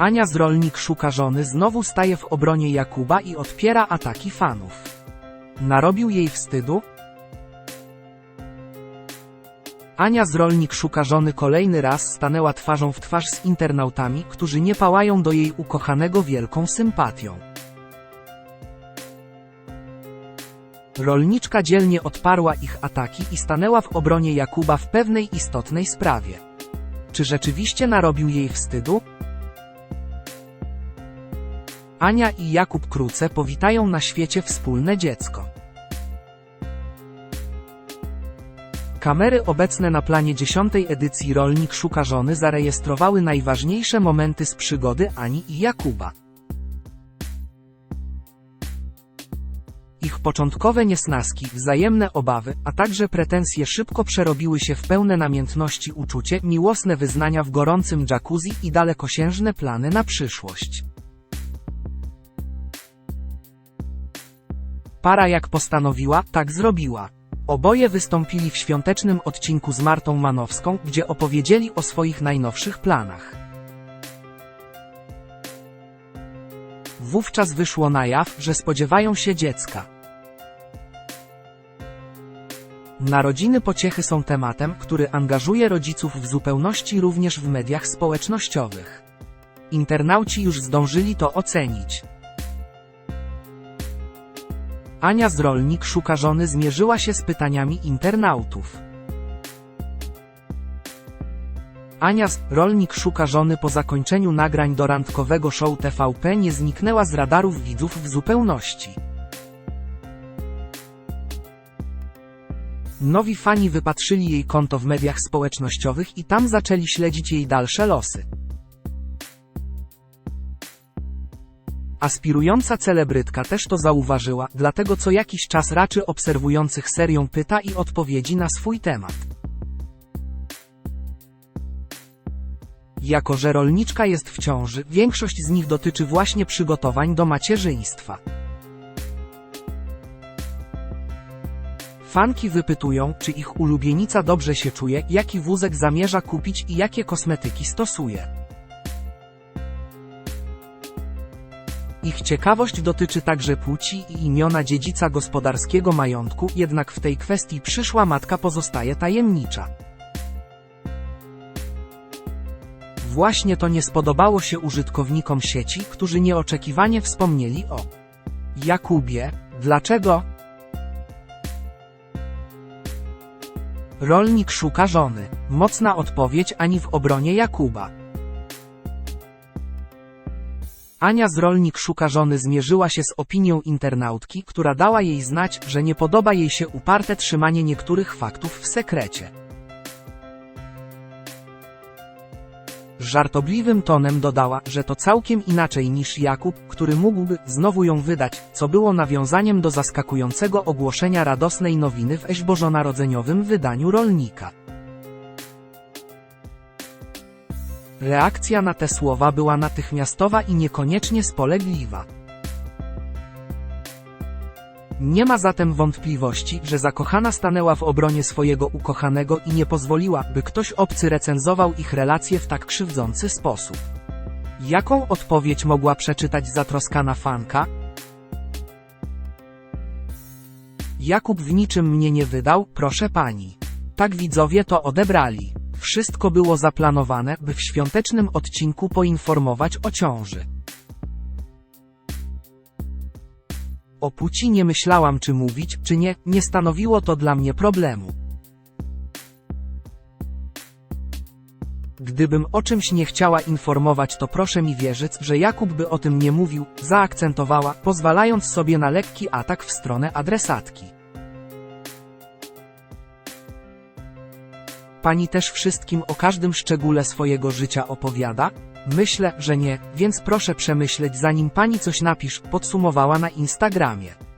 Ania z rolnik szuka żony znowu staje w obronie Jakuba i odpiera ataki fanów. Narobił jej wstydu? Ania z rolnik szuka żony kolejny raz stanęła twarzą w twarz z internautami, którzy nie pałają do jej ukochanego wielką sympatią. Rolniczka dzielnie odparła ich ataki i stanęła w obronie Jakuba w pewnej istotnej sprawie. Czy rzeczywiście narobił jej wstydu? Ania i Jakub Kruce powitają na świecie wspólne dziecko. Kamery obecne na planie dziesiątej edycji Rolnik Szuka Żony zarejestrowały najważniejsze momenty z przygody Ani i Jakuba. Ich początkowe niesnaski, wzajemne obawy, a także pretensje szybko przerobiły się w pełne namiętności uczucie, miłosne wyznania w gorącym jacuzzi i dalekosiężne plany na przyszłość. Para jak postanowiła, tak zrobiła. Oboje wystąpili w świątecznym odcinku z Martą Manowską, gdzie opowiedzieli o swoich najnowszych planach. Wówczas wyszło na jaw, że spodziewają się dziecka. Narodziny pociechy są tematem, który angażuje rodziców w zupełności również w mediach społecznościowych. Internauci już zdążyli to ocenić. Ania z Rolnik szuka żony zmierzyła się z pytaniami internautów. Ania z Rolnik szuka żony po zakończeniu nagrań do randkowego show TVP nie zniknęła z radarów widzów w zupełności. Nowi fani wypatrzyli jej konto w mediach społecznościowych i tam zaczęli śledzić jej dalsze losy. Aspirująca celebrytka też to zauważyła, dlatego co jakiś czas raczy obserwujących serią pyta i odpowiedzi na swój temat. Jako że rolniczka jest w ciąży, większość z nich dotyczy właśnie przygotowań do macierzyństwa. Fanki wypytują, czy ich ulubienica dobrze się czuje, jaki wózek zamierza kupić i jakie kosmetyki stosuje. Ich ciekawość dotyczy także płci i imiona dziedzica gospodarskiego majątku, jednak w tej kwestii przyszła matka pozostaje tajemnicza. Właśnie to nie spodobało się użytkownikom sieci, którzy nieoczekiwanie wspomnieli o Jakubie. Dlaczego? Rolnik szuka żony. Mocna odpowiedź ani w obronie Jakuba. Ania z Rolnik szuka żony zmierzyła się z opinią internautki, która dała jej znać, że nie podoba jej się uparte trzymanie niektórych faktów w sekrecie. Żartobliwym tonem dodała, że to całkiem inaczej niż Jakub, który mógłby znowu ją wydać, co było nawiązaniem do zaskakującego ogłoszenia radosnej nowiny w bożonarodzeniowym wydaniu Rolnika. Reakcja na te słowa była natychmiastowa i niekoniecznie spolegliwa. Nie ma zatem wątpliwości, że zakochana stanęła w obronie swojego ukochanego i nie pozwoliła, by ktoś obcy recenzował ich relacje w tak krzywdzący sposób. Jaką odpowiedź mogła przeczytać zatroskana fanka? Jakub w niczym mnie nie wydał, proszę pani. Tak widzowie to odebrali. Wszystko było zaplanowane, by w świątecznym odcinku poinformować o ciąży. O płci nie myślałam czy mówić, czy nie, nie stanowiło to dla mnie problemu. Gdybym o czymś nie chciała informować to proszę mi wierzyć, że Jakub by o tym nie mówił, zaakcentowała, pozwalając sobie na lekki atak w stronę adresatki. Pani też wszystkim o każdym szczególe swojego życia opowiada? Myślę, że nie, więc proszę przemyśleć zanim pani coś napisz, podsumowała na Instagramie.